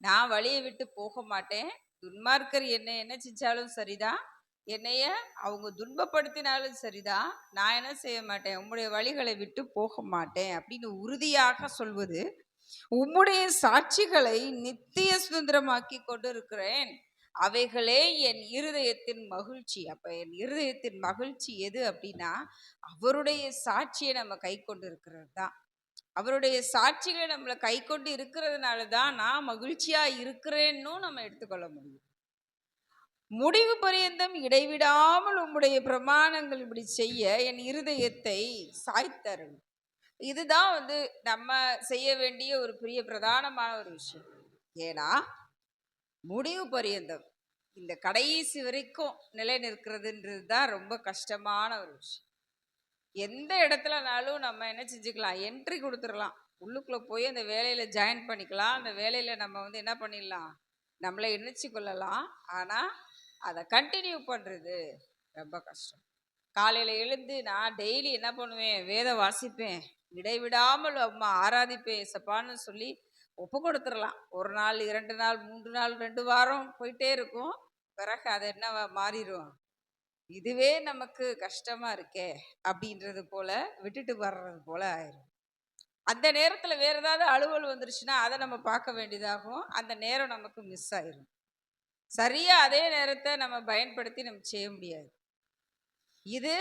நான் வழியை விட்டு போக மாட்டேன். துன்மார்க்கர் என்னை என்ன செஞ்சாலும் சரிதான் என்னைய அவங்க துன்பப்படுத்தினாலும் சரிதான் நான் என்ன செய்ய மாட்டேன்? உம்முடைய வழிகளை விட்டு போக மாட்டேன் அப்படின்னு உறுதியாக சொல்வது. உம்முடைய சாட்சிகளை நித்திய சுதந்திரமாக்கி கொண்டு இருக்கிறேன் அவைகளே என் இருதயத்தின் மகிழ்ச்சி. அப்போ என் இருதயத்தின் மகிழ்ச்சி எது அப்படின்னா அவருடைய சாட்சியை நம்ம கை கொண்டு இருக்கிறது தான் அவருடைய சாட்சிகளை நம்மளை கை கொண்டு இருக்கிறதுனால தான் நான் மகிழ்ச்சியாக இருக்கிறேன்னு நம்ம எடுத்துக்கொள்ள முடியும். முடிவு பரியந்தம் இடைவிடாமல் உம்முடைய பிரமாணங்கள் இப்படி செய்ய என் இருதயத்தை சாய்த்தரும் இதுதான் வந்து நம்ம செய்ய வேண்டிய ஒரு பெரிய பிரதானமான ஒரு விஷயம். ஏன்னா முடிவு பரியந்தம் இந்த கடைசி வரைக்கும் நிலை நிற்கிறதுன்றது தான் ரொம்ப கஷ்டமான ஒரு விஷயம். எந்த இடத்துலனாலும் நம்ம என்ன செஞ்சுக்கலாம்? என்ட்ரி கொடுத்துடலாம். உள்ளுக்குள்ளே போய் அந்த வேலையில் ஜாயின் பண்ணிக்கலாம். அந்த வேலையில் நம்ம வந்து என்ன பண்ணிடலாம்? நம்மளை இணைச்சி கொள்ளலாம். ஆனால் அதை கண்டினியூ பண்ணுறது ரொம்ப கஷ்டம். காலையில் எழுந்து நான் டெய்லி என்ன பண்ணுவேன்? வேதம் வாசிப்பேன். இடைவிடாமல் அம்மா ஆராதிப்பேன் சப்பான்னு சொல்லி ஒப்பு கொடுத்துடலாம். ஒரு நாள் இரண்டு நாள் மூன்று நாள் ரெண்டு வாரம் போயிட்டே இருக்கும். பிறகு அது என்ன மாறிடும்? இதுவே நமக்கு கஷ்டமா இருக்கே அப்படின்றது போல விட்டுட்டு வர்றது போல ஆயிரும். அந்த நேரத்தில் வேற ஏதாவது அலுவல் வந்துருச்சுன்னா அதை நம்ம பார்க்க வேண்டியதாகும். அந்த நேரம் நமக்கு மிஸ் ஆயிரும். சரியா அதே நேரத்தை நம்ம பயன்படுத்தி நம்ம செய்ய முடியாது. இது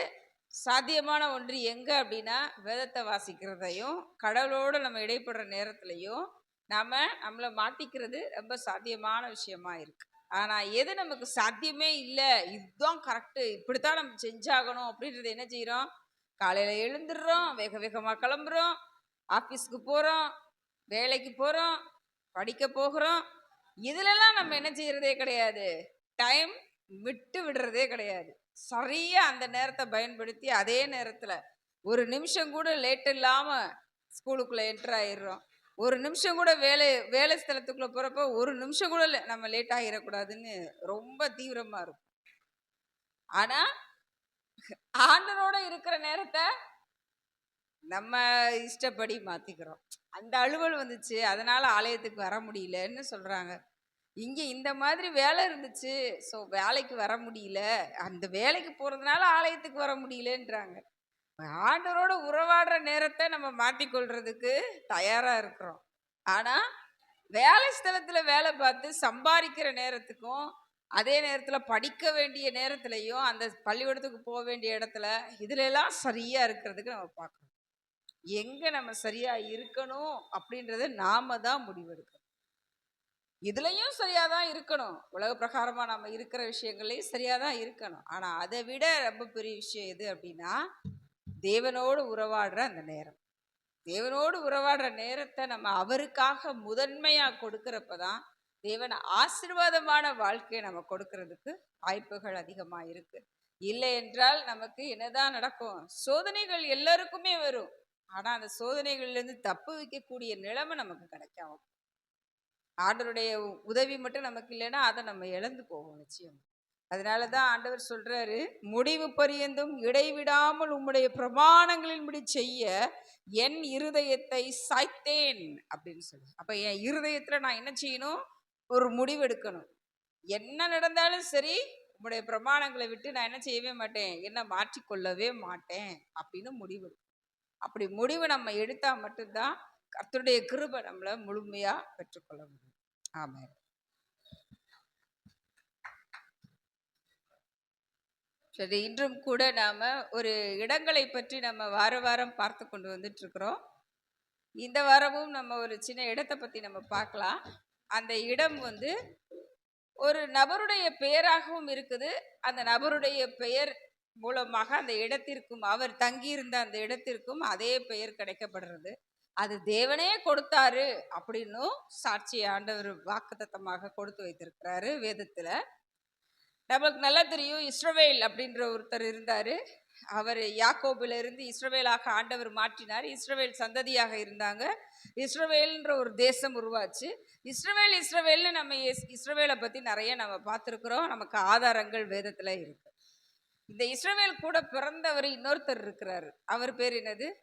சாத்தியமான ஒன்று எங்க அப்படின்னா வேதத்தை வாசிக்கிறதையும் கடவுளோடு நம்ம இடைப்படுற நேரத்துலையும் நாம் நம்மளை மாத்திக்கிறது ரொம்ப சாத்தியமான விஷயமா இருக்குது ஆனால் எது நமக்கு சாத்தியமே இல்லை இதுதான் கரெக்டு இப்படித்தான் நம்ம செஞ்சாகணும் அப்படின்றது என்ன செய்கிறோம் காலையில் எழுந்துடுறோம் வேக வேகமாக கிளம்புறோம் ஆஃபீஸ்க்கு போகிறோம் வேலைக்கு போகிறோம் படிக்க போகிறோம். இதுலலாம் நம்ம என்ன செய்கிறதே கிடையாது. டைம் விட்டு விடுறதே கிடையாது. சரியாக அந்த நேரத்தை பயன்படுத்தி அதே நேரத்தில் ஒரு நிமிஷம் கூட லேட் இல்லாமல் ஸ்கூலுக்குள்ளே என்ட்ரு ஆயிடுறோம். ஒரு நிமிஷம் கூட வேலை வேலை ஸ்தலத்துக்குள்ள போறப்ப ஒரு நிமிஷம் கூட நம்ம லேட் ஆகிடக்கூடாதுன்னு ரொம்ப தீவிரமா இருக்கும். ஆனா ஆண்டனோட இருக்கிற நேரத்தை நம்ம இஷ்டப்படி மாத்திக்கிறோம். அந்த அலுவல் வந்துச்சு அதனால ஆலயத்துக்கு வர முடியலன்னு சொல்றாங்க. இங்க இந்த மாதிரி வேலை இருந்துச்சு ஸோ வேலைக்கு வர முடியல அந்த வேலைக்கு போறதுனால ஆலயத்துக்கு வர முடியலன்றாங்க. ஆண்டவரோட உறவாடுற நேரத்தை நம்ம மாற்றிக்கொள்றதுக்கு தயாராக இருக்கிறோம். ஆனால் வேலை ஸ்தலத்தில் வேலை பார்த்து சம்பாதிக்கிற நேரத்துக்கும் அதே நேரத்தில் படிக்க வேண்டிய நேரத்துலையும் அந்த பள்ளிக்கூடத்துக்கு போக வேண்டிய இடத்துல இதுலெல்லாம் சரியாக இருக்கிறதுக்கு நம்ம பார்க்கணும். எங்கே நம்ம சரியாக இருக்கணும் அப்படின்றத நாம தான் முடிவெடுக்கணும். இதுலேயும் சரியாக தான் இருக்கணும். உலக பிரகாரமாக நம்ம இருக்கிற விஷயங்களையும் சரியாக தான் இருக்கணும். ஆனால் அதை விட ரொம்ப பெரிய விஷயம் எது அப்படின்னா தேவனோடு உறவாடுற அந்த நேரம். தேவனோடு உறவாடுற நேரத்தை நம்ம அவருக்காக முதன்மையாக கொடுக்குறப்ப தான் தேவன் ஆசீர்வாதமான வாழ்க்கையை நம்ம கொடுக்கறதுக்கு வாய்ப்புகள் அதிகமாக இருக்கு. இல்லை என்றால் நமக்கு என்னதான் நடக்கும்? சோதனைகள் எல்லாருக்குமே வரும். ஆனால் அந்த சோதனைகள்லேருந்து தப்பு வைக்கக்கூடிய நிலைமை நமக்கு கிடைக்காம ஆண்டருடைய உதவி மட்டும் நமக்கு இல்லைன்னா அதை நம்ம இழந்து போவோம் நிச்சயம். அதனால தான் ஆண்டவர் சொல்கிறாரு முடிவு பரியந்தும் இடைவிடாமல் உம்முடைய பிரமாணங்களின்படி செய்ய என் இருதயத்தை சாய்த்தேன் அப்படின்னு சொல்லுவேன் அப்போ என் இருதயத்தில் நான் என்ன செய்யணும்? ஒரு முடிவு எடுக்கணும். என்ன நடந்தாலும் சரி உம்முடைய பிரமாணங்களை விட்டு நான் என்ன செய்யவே மாட்டேன் என்ன மாற்றிக்கொள்ளவே மாட்டேன் அப்படின்னு முடிவு அப்படி முடிவு நம்ம எடுத்தால் மட்டும்தான் கர்த்தருடைய கிருபை நம்மளை முழுமையாக பெற்றுக்கொள்ள முடியும். ஆமாம் சரி இன்றும் கூட நாம் ஒரு இடங்களை பற்றி நம்ம வார வாரம் பார்த்து கொண்டு வந்துட்டுருக்குறோம். இந்த வாரமும் நம்ம ஒரு சின்ன இடத்தை பற்றி நம்ம பார்க்கலாம். அந்த இடம் வந்து ஒரு நபருடைய பெயராகவும் இருக்குது. அந்த நபருடைய பெயர் மூலமாக அந்த இடத்திற்கும் அவர் தங்கியிருந்த அந்த இடத்திற்கும் அதே பெயர் கிடைக்கப்படுறது. அது தேவனே கொடுத்தாரு அப்படின்னும் சாட்சி ஆண்டவர் வாக்குத்தத்தமாக கொடுத்து வைத்திருக்கிறாரு வேதத்தில். நம்மளுக்கு நல்லா தெரியும் இஸ்ரவேல் அப்படின்ற ஒருத்தர் இருந்தார். அவர் யாக்கோபுல இருந்து இஸ்ரவேலாக ஆண்டவர் மாற்றினார். இஸ்ரவேல் சந்ததியாக இருந்தாங்க. இஸ்ரவேல்ன்ற ஒரு தேசம் உருவாச்சு. இஸ்ரவேல் இஸ்ரவேல்னு நம்ம இஸ்- இஸ்ரவேலை பற்றி நிறைய நம்ம பார்த்துருக்குறோம். நமக்கு ஆதாரங்கள் வேதத்தில் இருக்கு. இந்த இஸ்ரவேல் கூட பிறந்தவர் இன்னொருத்தர் இருக்கிறாரு. அவர் பேர் என்னது?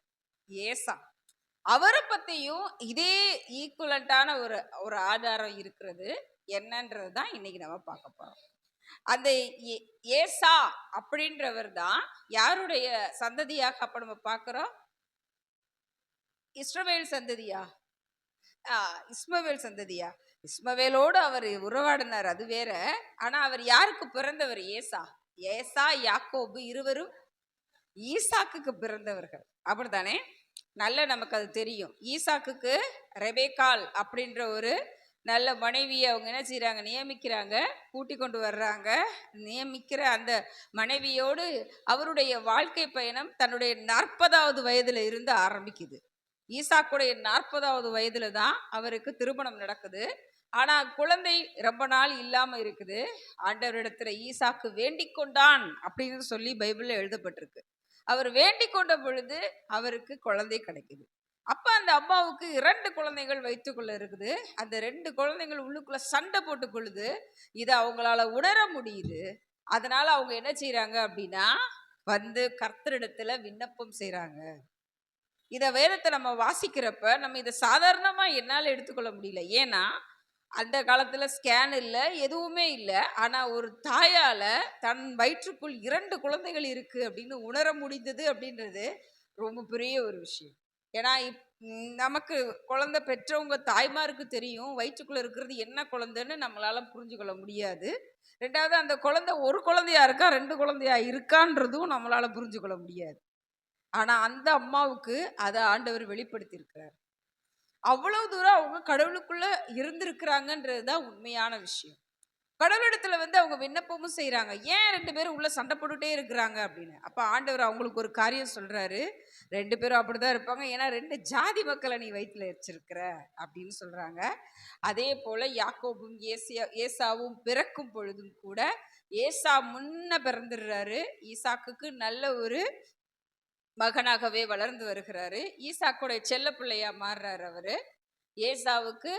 ஏசா. அவரை பற்றியும் இதே ஈக்குவலண்ட்டான ஒரு ஒரு ஆதாரம் இருக்கிறது. என்னன்றது தான் இன்னைக்கு நம்ம பார்க்க போகிறோம் அந்த ஏ- ஏசா அப்படின்றவர் தான் யாருடைய சந்ததியாக அப்ப நம்ம பார்க்குறோம்? இஸ்ரவேல் சந்ததியா? ஆ, இஸ்மவேல் சந்ததியா? இஸ்மவேலோடு அவர் உறவாடினார் அது வேற. ஆனால் அவர் யாருக்கு பிறந்தவர்? ஏசா. ஏசா யாக்கோபு இருவரும் ஈசாக்குக்கு பிறந்தவர்கள். அப்படித்தானே? நல்ல நமக்கு அது தெரியும். ஈசாக்குக்கு ரெபேக்கால் அப்படின்ற ஒரு நல்ல மனைவியை அவங்க என்ன செய்கிறாங்க நியமிக்கிறாங்க. கூட்டி கொண்டு வர்றாங்க. நியமிக்கிற அந்த மனைவியோடு அவருடைய வாழ்க்கை பயணம் தன்னுடைய நாற்பதாவது வயதில் இருந்து ஆரம்பிக்குது. ஈசாக்குடைய நாற்பதாவது வயதில் தான் அவருக்கு திருமணம் நடக்குது. ஆனால் குழந்தை ரொம்ப நாள் இல்லாமல் இருக்குது. ஆண்டவரிடத்துல ஈசாக்கு வேண்டிக் கொண்டான் அப்படின்னு சொல்லி பைபிளில் எழுதப்பட்டிருக்கு. அவர் வேண்டிக் கொண்ட பொழுது அவருக்கு குழந்தை கிடைக்குது. அப்போ அந்த அம்மாவுக்கு இரண்டு குழந்தைகள் வயிற்றுக்குள்ள இருக்குது. அந்த ரெண்டு குழந்தைகள் உள்ளுக்குள்ள சண்டை போட்டு கொள்ளுது. இதை அவங்களால உணர முடியுது. அதனால அவங்க என்ன செய்கிறாங்க அப்படின்னா வந்து கர்த்தரிடத்துல விண்ணப்பம் செய்கிறாங்க இதை வேதத்தை நம்ம வாசிக்கிறப்ப நம்ம இதை சாதாரணமா என்னால் எடுத்துக்கொள்ள முடியல. ஏன்னா அந்த காலத்தில் ஸ்கேன் இல்லை எதுவுமே இல்லை. ஆனால் ஒரு தாயால் தன் வயிற்றுக்குள் இரண்டு குழந்தைகள் இருக்குது அப்படின்னு உணர முடிந்தது அப்படின்றது ரொம்ப பெரிய ஒரு விஷயம். ஏன்னா இப்- நமக்கு குழந்தை பெற்றவங்க தாய்மாருக்கு தெரியும் வயிற்றுக்குள்ளே இருக்கிறது என்ன குழந்தைன்னு நம்மளால் புரிஞ்சுக்கொள்ள முடியாது. ரெண்டாவது அந்த குழந்தை ஒரு குழந்தையா இருக்கா ரெண்டு குழந்தையா இருக்கான்றதும் நம்மளால் புரிஞ்சுக்கொள்ள முடியாது. ஆனால் அந்த அம்மாவுக்கு அதை ஆண்டவர் வெளிப்படுத்தியிருக்கிறார். அவ்வளோ அவ்வளவு தூரம் அவங்க கடவுளுக்குள்ளே இருந்திருக்கிறாங்கன்றது தான் உண்மையான விஷயம். கடவுளிடத்துல வந்து அவங்க விண்ணப்பமும் செய்கிறாங்க ஏன் ரெண்டு பேரும் உள்ள சண்டை போட்டுட்டே இருக்கிறாங்க அப்படின்னு? அப்போ ஆண்டவர் அவங்களுக்கு ஒரு காரியம் சொல்றாரு. ரெண்டு பேரும் அப்படிதான் இருப்பாங்க. ஏன்னா ரெண்டு ஜாதி மக்களை நீ வயிற்றுல வச்சிருக்கிற அப்படின்னு சொல்றாங்க. அதே போல யாக்கோபும் ஏசியா ஏசாவும் பிறக்கும் பொழுதும் கூட ஏசா முன்ன பிறந்துடுறாரு. ஈசாக்குக்கு நல்ல ஒரு மகனாகவே வளர்ந்து வருகிறாரு. ஈசாக்குடைய செல்ல பிள்ளையா மாறுறாரு அவரு. ஏசாவுக்கு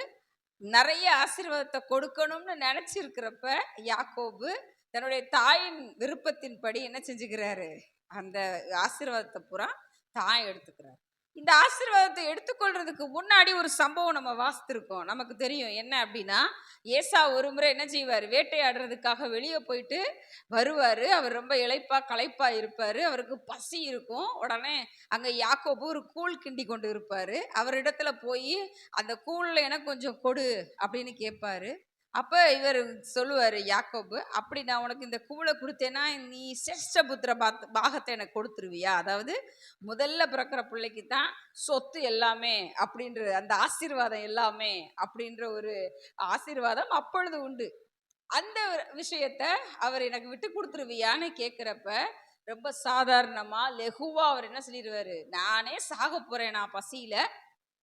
நிறைய ஆசீர்வாதத்தை கொடுக்கணும்னு நினைச்சிருக்கிறப்ப யாக்கோபு தன்னுடைய தாயின் விருப்பத்தின்படி என்ன செஞ்சுக்கிறாரு? அந்த ஆசீர்வாதத்தை பூரா தாய் எடுத்துக்கிறார். இந்த ஆசீர்வாதத்தை எடுத்துக்கொள்றதுக்கு முன்னாடி ஒரு சம்பவம் நம்ம வாசித்திருக்கோம். நமக்கு தெரியும் என்ன அப்படின்னா ஏசா ஒரு முறை என்ன செய்வார்? வேட்டையாடுறதுக்காக வெளியே போயிட்டு வருவார். அவர் ரொம்ப இளைப்பா களைப்பா இருப்பார். அவருக்கு பசி இருக்கும். உடனே அங்கே யாக்கோபு ஒரு கூழ் கிண்டி கொண்டு இருப்பார். அவரிடத்துல போய் அந்த கூழில் எனக்கு கொஞ்சம் கொடு அப்படின்னு கேட்பாரு. அப்போ இவர் சொல்லுவார் யாக்கோபு அப்படி நான் உனக்கு இந்த கூழை கொடுத்தேன்னா நீ சிரஷ்ட புத்திர பாத் பாகத்தை எனக்கு கொடுத்துருவியா? அதாவது முதல்ல பிறக்கிற பிள்ளைக்கு தான் சொத்து எல்லாமே அப்படின்ற அந்த ஆசீர்வாதம் எல்லாமே அப்படின்ற ஒரு ஆசீர்வாதம் அப்பொழுது உண்டு. அந்த விஷயத்த அவர் எனக்கு விட்டு கொடுத்துருவியான்னு கேட்குறப்ப ரொம்ப சாதாரணமாக லெகுவாக அவர் என்ன சொல்லிடுவாரு நானே சாக போகிறேன் நான் பசியில்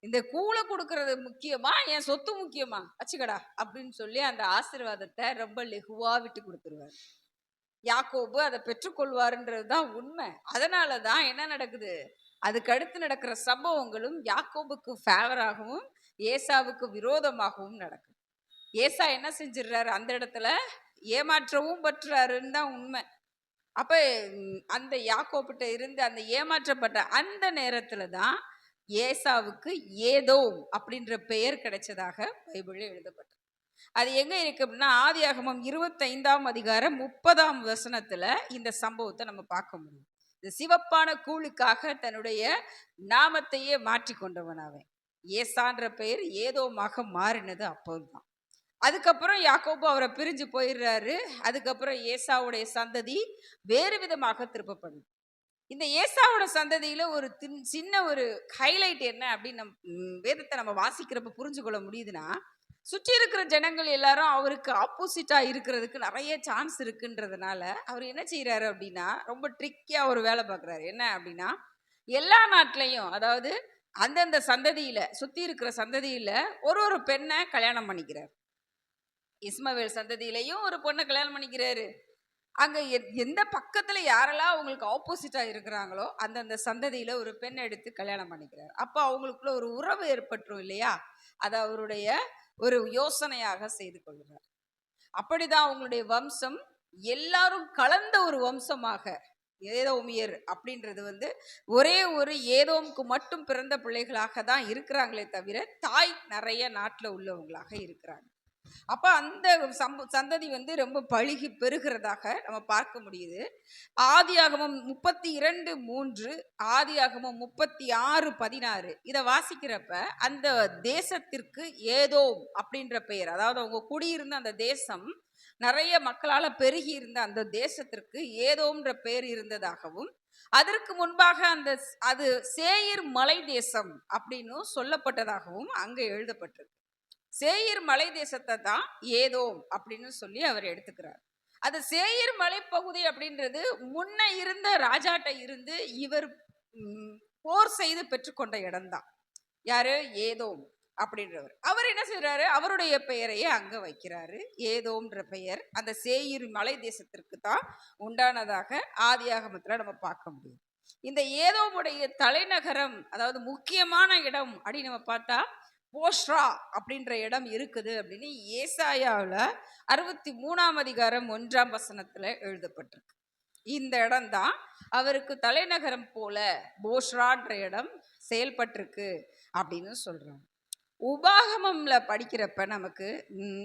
இந்த கூலை கொடுக்கறது முக்கியமா என் சொத்து முக்கியமா? வச்சுக்கடா அப்படின்னு சொல்லி அந்த ஆசீர்வாதத்தை ரொம்ப லெகுவா விட்டு கொடுத்துருவாரு. யாக்கோபு அதை பெற்றுக்கொள்வாருன்றது தான் உண்மை. அதனால தான் என்ன நடக்குது? அதுக்கு அடுத்து நடக்கிற சம்பவங்களும் யாக்கோபுக்கு ஃபேவராகவும் ஏசாவுக்கு விரோதமாகவும் நடக்குது. ஏசா என்ன செஞ்சிடுறாரு? அந்த இடத்துல ஏமாற்றவும் பற்றுறாருன்னு தான் உண்மை. அப்போ அந்த யாக்கோப்பிட்ட இருந்து அந்த ஏமாற்றப்பட்ட அந்த நேரத்தில் தான் ஏசாவுக்கு ஏதோ அப்படின்ற பெயர் கிடைச்சதாக பைபிளில் எழுதப்பட்டது அது எங்க இருக்கு அப்படின்னா ஆதியாகமம் இருபத்தைந்தாம் அதிகாரம் முப்பதாம் வசனத்துல இந்த சம்பவத்தை நம்ம பார்க்க முடியும். இந்த சிவப்பான கூழுக்காக தன்னுடைய நாமத்தையே மாற்றி கொண்டவன் அவன் ஏசான்ற பெயர் ஏதோமாக மாறினது அப்போதுதான். அதுக்கப்புறம் யாக்கோபு அவரை பிரிஞ்சு போயிடுறாரு. அதுக்கப்புறம் ஏசாவுடைய சந்ததி வேறு விதமாக திருப்பப்படுது. இந்த ஏசாவோட சந்ததியில ஒரு தின்- சின்ன ஒரு ஹைலைட் என்ன அப்படின்னு நம் வேதத்தை நம்ம வாசிக்கிறப்ப புரிஞ்சு கொள்ள முடியுதுன்னா சுற்றி இருக்கிற ஜனங்கள் எல்லாரும் அவருக்கு ஆப்போசிட்டா இருக்கிறதுக்கு நிறைய சான்ஸ் இருக்குன்றதுனால அவர் என்ன செய்யறாரு அப்படின்னா ரொம்ப ட்ரிக்கியா ஒரு வேலை பார்க்குறாரு. என்ன அப்படின்னா எல்லா நாட்டிலையும் அதாவது அந்தந்த சந்ததியில சுத்தி இருக்கிற சந்ததியில ஒரு ஒரு பெண்ணை கல்யாணம் பண்ணிக்கிறார். இஸ்மவேல் சந்ததியிலையும் ஒரு பொண்ணை கல்யாணம் பண்ணிக்கிறாரு. அங்கே எந்த பக்கத்தில் யாரெல்லாம் அவங்களுக்கு ஆப்போசிட்டாக இருக்கிறாங்களோ அந்தந்த சந்ததியில் ஒரு பெண் எடுத்து கல்யாணம் பண்ணிக்கிறார். அப்போ அவங்களுக்குள்ள ஒரு உறவு ஏற்பட்டுரும் இல்லையா? அது அவருடைய ஒரு யோசனையாக செய்து கொள்கிறார். அப்படிதான் அவங்களுடைய வம்சம் எல்லாரும் கலந்த ஒரு வம்சமாக ஏதோமியர் அப்படின்றது வந்து ஒரே ஒரு ஏதோமுக்கு மட்டும் பிறந்த பிள்ளைகளாக தான் இருக்கிறாங்களே தவிர தாய் நிறைய நாட்டில் உள்ளவங்களாக இருக்கிறாங்க. அப்போ அந்த சம்ப சந்ததி வந்து ரொம்ப பழுகி பெருகிறதாக நம்ம பார்க்க முடியுது. ஆதியாகமம் முப்பத்தி இரண்டு மூன்று ஆதியாகமம் முப்பத்தி ஆறு பதினாறு இதை வாசிக்கிறப்ப அந்த தேசத்திற்கு ஏதோ அப்படின்ற பெயர் அதாவது அவங்க குடியிருந்த அந்த தேசம் நிறைய மக்களால் பெருகி இருந்த அந்த தேசத்திற்கு ஏதோன்ற பெயர் இருந்ததாகவும் அதற்கு முன்பாக அந்த அது சேயிர் மலை தேசம் அப்படின்னு சொல்லப்பட்டதாகவும் அங்கே எழுதப்பட்டிருக்கு. சேயிர் மலை தேசத்தை தான் ஏதோ அப்படின்னு சொல்லி அவர் எடுத்துக்கிறார். அது சேயிர் மலைப்பகுதி அப்படின்றது முன்ன இருந்த ராஜாட்ட இருந்து இவர் போர் செய்து பெற்றுக்கொண்ட இடம்தான். யாரு? ஏதோம் அப்படின்றவர். அவர் என்ன செய்யறாரு அவருடைய பெயரையே அங்க வைக்கிறாரு. ஏதோன்ற பெயர் அந்த சேயிர் மலை தேசத்திற்கு தான் உண்டானதாக ஆதியாகமத்துல நம்ம பார்க்க முடியும். இந்த ஏதோமுடைய தலைநகரம் அதாவது முக்கியமான இடம் அப்படின்னு நம்ம பார்த்தா போஷ்ரா அப்படின்ற இடம் இருக்குது அப்படின்னு ஏசாயாவில் அறுபத்தி மூணாம் அதிகாரம் ஒன்றாம் வசனத்தில் எழுதப்பட்டிருக்கு. இந்த இடம்தான் அவருக்கு தலைநகரம் போல போஷ்ரான்ற இடம் செயல்பட்டிருக்கு அப்படின்னு சொல்கிறாங்க உபாகமம்ல படிக்கிறப்ப நமக்கு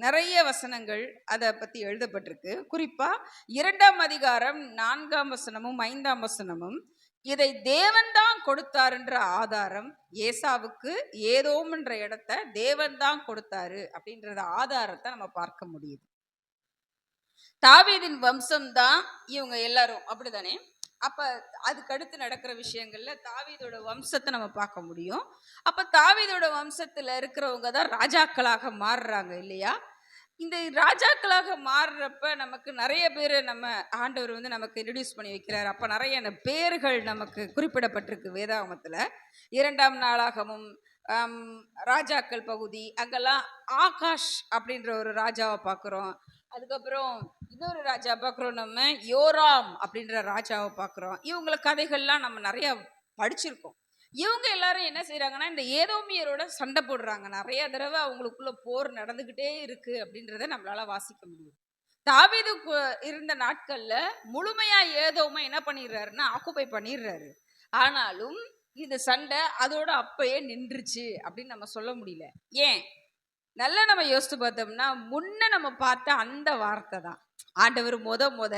நிறைய வசனங்கள் அதை பற்றி எழுதப்பட்டிருக்கு. குறிப்பாக இரண்டாம் அதிகாரம் நான்காம் வசனமும் ஐந்தாம் வசனமும் இதை தேவன்தான் கொடுத்தாருன்ற ஆதாரம் ஏசாவுக்கு ஏதோம்ன்ற இடத்த தேவன்தான் கொடுத்தாரு அப்படின்றத ஆதாரத்தை நம்ம பார்க்க முடியுது. தாவீதின் வம்சம் தான் இவங்க எல்லாரும் அப்படிதானே அப்ப அதுக்கு அடுத்து நடக்கிற விஷயங்கள்ல தாவீதோட வம்சத்தை நம்ம பார்க்க முடியும். அப்ப தாவீதோட வம்சத்துல இருக்கிறவங்க தான் ராஜாக்களாக மாறுறாங்க இல்லையா? இந்த ராஜாக்களாக மாறுறப்ப நமக்கு நிறைய பேர் நம்ம ஆண்டவர் வந்து நமக்கு இன்ட்ரடியூஸ் பண்ணி வைக்கிறார். அப்போ நிறைய பேர்கள் நமக்கு குறிப்பிடப்பட்டிருக்கு வேதாகமத்தில். இரண்டாம் நாளாகமும் ராஜாக்கள் பகுதி அங்கெல்லாம் ஆகாஷ் அப்படின்ற ஒரு ராஜாவை பார்க்குறோம் அதுக்கப்புறம் இன்னொரு ராஜா பார்க்குறோம் நம்ம யோராம் அப்படின்ற ராஜாவை பார்க்குறோம் இவங்கள கதைகள்லாம் நம்ம நிறையா படிச்சிருக்கோம். இவங்க எல்லாரும் என்ன செய்கிறாங்கன்னா இந்த ஏதோமியரோட சண்டை போடுறாங்க. நிறைய தடவை அவங்களுக்குள்ள போர் நடந்துக்கிட்டே இருக்கு அப்படின்றத நம்மளால வாசிக்க முடியும் தாவீது இருந்த நாட்கள்ல முழுமையா ஏதோமா என்ன பண்ணிடுறாருன்னா ஆக்குபை பண்ணிடுறாரு. ஆனாலும் இந்த சண்டை அதோட அப்பயே நின்றுச்சு அப்படின்னு நம்ம சொல்ல முடியல. ஏன்? நல்லா நம்ம யோசித்து பார்த்தோம்னா முன்ன நம்ம பார்த்த அந்த வார்த்தை தான். ஆண்டவர் முத முத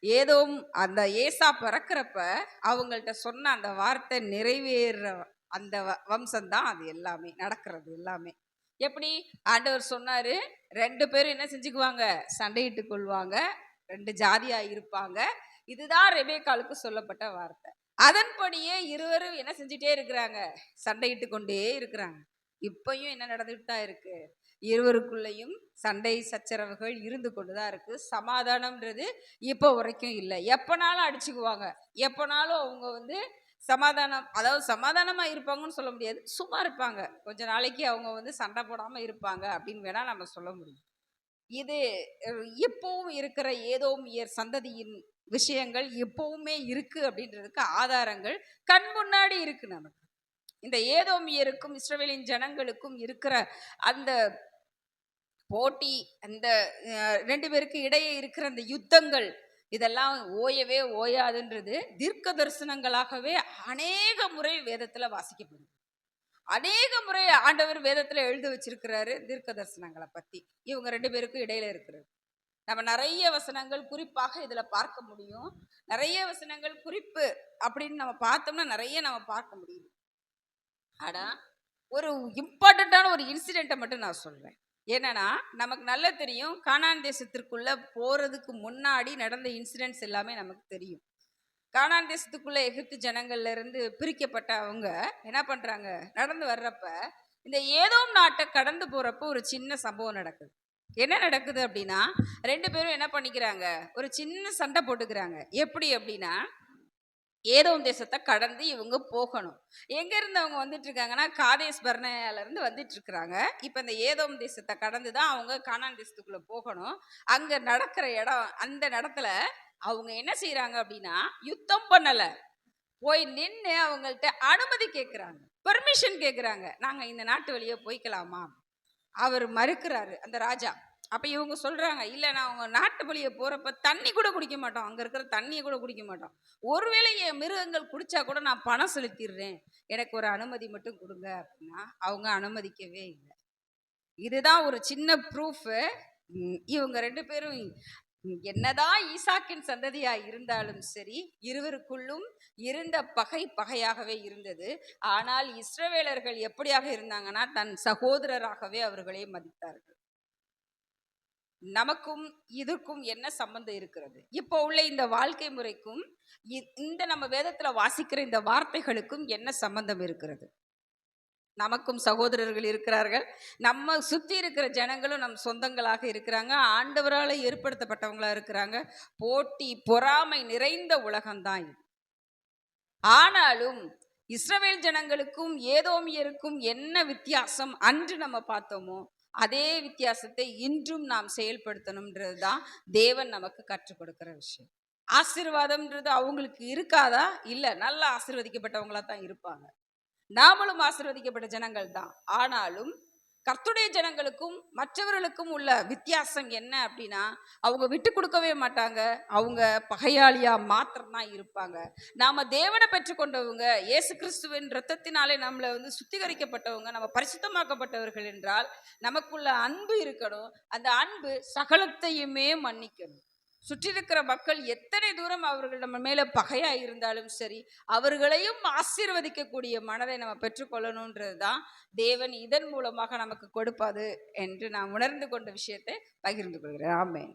ஏதோ அந்த ஏசா பிறக்கிறப்ப அவங்கள்ட்ட சொன்ன அந்த வார்த்தை நிறைவேற அந்த வம்சம் தான் அது எல்லாமே நடக்கிறது எல்லாமே. எப்படி? ஆண்டவர் சொன்னாரு ரெண்டு பேரும் என்ன செஞ்சுக்குவாங்க? சண்டையிட்டு கொள்வாங்க ரெண்டு ஜாதியா இருப்பாங்க. இதுதான் ரெபேக்காலுக்கு சொல்லப்பட்ட வார்த்தை. அதன்படியே இருவரும் என்ன செஞ்சுட்டே இருக்கிறாங்க? சண்டையிட்டு கொண்டே இருக்கிறாங்க. இப்பையும் என்ன நடந்துட்டு தான் இருக்கு? இருவருக்குள்ளேயும் சண்டை சச்சரவுகள் இருந்து கொண்டு தான் இருக்கு. சமாதானம்ன்றது இப்போ வரைக்கும் இல்லை. எப்பனாலும் அடிச்சுக்குவாங்க. எப்பனாலும் அவங்க வந்து சமாதானம் அதாவது சமாதானமாக இருப்பாங்கன்னு சொல்ல முடியாது. சும்மா இருப்பாங்க. கொஞ்ச நாளைக்கு அவங்க வந்து சண்டை போடாமல் இருப்பாங்க அப்படின்னு வேணால் நம்ம சொல்ல முடியும். இது இப்போவும் இருக்கிற ஏதோ சந்ததியின் விஷயங்கள் எப்பவுமே இருக்குது அப்படின்றதுக்கு ஆதாரங்கள் கண் முன்னாடி இருக்குது நமக்கு. இந்த ஏதோமியருக்கும் இஸ்ரவேலின் ஜனங்களுக்கும் இருக்கிற அந்த போட்டி அந்த ரெண்டு பேருக்கு இடையே இருக்கிற அந்த யுத்தங்கள் இதெல்லாம் ஓயவே ஓயாதுன்றது தீர்க்க தரிசனங்களாகவே அநேக முறை வேதத்தில் வாசிக்கப்படுது. அநேக முறை ஆண்டவர் வேதத்தில் எழுதி வச்சிருக்கிறாரு தீர்க்க தரிசனங்களை பற்றி இவங்க ரெண்டு பேருக்கும் இடையில இருக்கிறது. நம்ம நிறைய வசனங்கள் குறிப்பாக இதில் பார்க்க முடியும். நிறைய வசனங்கள் குறிப்பு அப்படின்னு நம்ம பார்த்தோம்னா நிறைய நம்ம பார்க்க முடியும் ஆனால் ஒரு இம்பார்ட்டண்ட்டான ஒரு இன்சிடெண்ட்டை மட்டும் நான் சொல்கிறேன் என்னன்னா நமக்கு நல்லா தெரியும். கானான் தேசத்திற்குள்ள போகிறதுக்கு முன்னாடி நடந்த இன்சிடென்ட்ஸ் எல்லாமே நமக்கு தெரியும். கானான் தேசத்துக்குள்ளே எகிப்து ஜனங்கள்லேருந்து பிரிக்கப்பட்ட அவங்க என்ன பண்ணுறாங்க நடந்து வர்றப்ப இந்த ஏதோ நாட்டை கடந்து போகிறப்ப ஒரு சின்ன சம்பவம் நடக்குது. என்ன நடக்குது அப்படின்னா ரெண்டு பேரும் என்ன பண்ணிக்கிறாங்க? ஒரு சின்ன சண்டை போட்டுக்கிறாங்க. எப்படி அப்படின்னா ஏதோம் தேசத்தை கடந்து இவங்க போகணும். எங்கேருந்து அவங்க வந்துட்டு இருக்காங்கன்னா காதேஸ் பர்னேயால இருந்து வந்துட்டு இருக்கிறாங்க இப்போ இந்த ஏதோம் தேசத்தை கடந்து தான் அவங்க கானான் தேசத்துக்குள்ளே போகணும். அங்கே நடக்கிற இடம் அந்த இடத்துல அவங்க என்ன செய்கிறாங்க அப்படின்னா யுத்தம் பண்ணலை. போய் நின்று அவங்கள்ட்ட அனுமதி கேட்குறாங்க பெர்மிஷன் கேட்குறாங்க நாங்கள் இந்த நாட்டு வழியே போய்க்கலாமா? அவர் மறுக்கிறாரு அந்த ராஜா. அப்போ இவங்க சொல்கிறாங்க இல்லை நான் அவங்க நாட்டு வழியை போகிறப்ப தண்ணி கூட குடிக்க மாட்டோம். அங்கே இருக்கிற தண்ணியை கூட குடிக்க மாட்டோம். ஒருவேளை என் மிருகங்கள் குடித்தா கூட நான் பணம் செலுத்திடுறேன். எனக்கு ஒரு அனுமதி மட்டும் கொடுங்க அப்படின்னா அவங்க அனுமதிக்கவே இல்லை. இதுதான் ஒரு சின்ன ப்ரூஃபு இவங்க ரெண்டு பேரும் என்னதான் ஈசாக்கின் சந்ததியா இருந்தாலும் சரி இருவருக்குள்ளும் இருந்த பகை பகையாகவே இருந்தது. ஆனால் இஸ்ரவேலர்கள் எப்படியாக இருந்தாங்கன்னா தன் சகோதரராகவே அவர்களை மதித்தார்கள். நமக்கும் இதற்கும் என்ன சம்பந்தம் இருக்கிறது? இப்போ உள்ள இந்த வாழ்க்கை முறைக்கும் இ- இந்த நம்ம வேதத்துல வாசிக்கிற இந்த வார்த்தைகளுக்கும் என்ன சம்பந்தம் இருக்கிறது? நமக்கும் சகோதரர்கள் இருக்கிறார்கள். நம்ம சுற்றி இருக்கிற ஜனங்களும் நம் சொந்தங்களாக இருக்கிறாங்க. ஆண்டவரால் ஏற்படுத்தப்பட்டவங்களா இருக்கிறாங்க. போட்டி பொறாமை நிறைந்த உலகம்தான் இது. ஆனாலும் இஸ்ரவேல் ஜனங்களுக்கும் ஏதோமியருக்கும் என்ன வித்தியாசம் அன்று நம்ம பார்த்தோமோ அதே வித்தியாசத்தை இன்றும் நாம் செயல்படுத்தணும்ன்றது தான் தேவன் நமக்கு கற்றுக் கொடுக்குற விஷயம். ஆசீர்வாதம்ன்றது அவங்களுக்கு இருக்காதா? இல்லை நல்லா ஆசீர்வதிக்கப்பட்டவங்களா தான் இருப்பாங்க. நாமளும் ஆசீர்வதிக்கப்பட்ட ஜனங்கள் தான் ஆனாலும் கர்த்துடைய ஜனங்களுக்கும் மற்றவர்களுக்கும் உள்ள வித்தியாசம் என்ன அப்படின்னா அவங்க விட்டு கொடுக்கவே மாட்டாங்க. அவங்க பகையாளியாக மாத்திரம்தான் இருப்பாங்க. நாம் தேவனை பெற்றுக்கொண்டவங்க இயேசு கிறிஸ்துவின் ரத்தத்தினாலே நம்மளை வந்து சுத்திகரிக்கப்பட்டவங்க நம்ம பரிசுத்தமாக்கப்பட்டவர்கள் என்றால் நமக்குள்ள அன்பு இருக்கணும். அந்த அன்பு சகலத்தையுமே மன்னிக்கணும். சுற்றி இருக்கிற மக்கள் எத்தனை தூரம் அவர்கள் நம்ம மேல பகையா இருந்தாலும் சரி அவர்களையும் ஆசீர்வதிக்கக்கூடிய மனதை நம்ம பெற்றுக்கொள்ளணுன்றது தான் தேவன் இதன் மூலமாக நமக்கு கொடுப்பது என்று நான் உணர்ந்து கொண்ட விஷயத்தை பகிர்ந்து கொள்கிறேன். ஆமேன்.